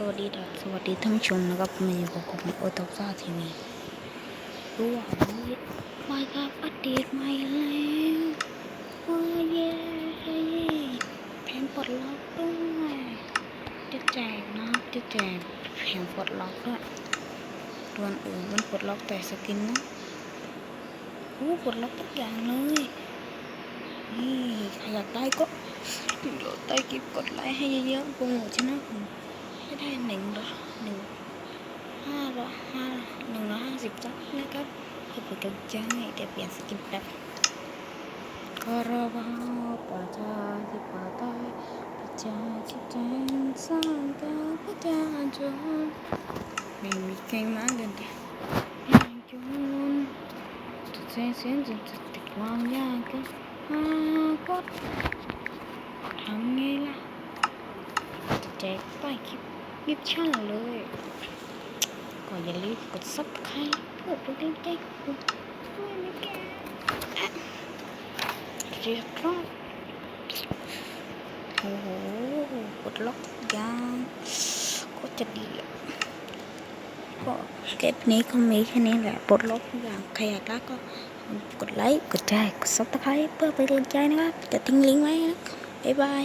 สวัสดีครับสวัสดีท่านผู้ชมนะครับมาอยู่กับผมโอตอซ่าทีวีรู้ว่าวันนี้มาครับอัปเดตใหม่แล้วโอ้ยเย้แผนปลดล็อกด้วยจะแจกนะจะแจกแผนปลดล็อกด้วยตัวนอื่นมันปลดล็อกแต่สกินนะโอ้ปลดล็อกทุกอย่างเลยนี่ใครอยากได้ก็โหลดใต้คลิปกดไลค์ให้เยอะๆโปรโมทชนะผม ได้หนึ่งละหนึ่งห้าละห้าหนึ่งละห้าสิบจักนะครับเพื่อเป็นกำลังใจเดี๋ยวเปลี่ยนสกินแป๊บคาราวาประชาธิปไตยประชาธิปไตยสร้างการประชาชนไม่มีใครมาเดินเดียวยังจนทุกเส้นเส้นจนจะติดความยากก็หากดทำไงล่ะจะแจกใต้คลิป ยิบชั่นเลยก็อย่าลืมกดซับสไครเพื่อเป็นกำลังใจให้ผมด้วยนะแกเรียบร้อยโอ้โหกดล็อกยางก็จะดีอะก็เก็บนี้ก็มีแค่นี้แหละปลดล็อกอย่างใครอยากได้ก็กดไลค์ กดแชร์ กดซับสไครต์เพื่อเป็นกำลังใจนะครับ จะทิ้งลิงก์ไว้นะ บ๊ายบาย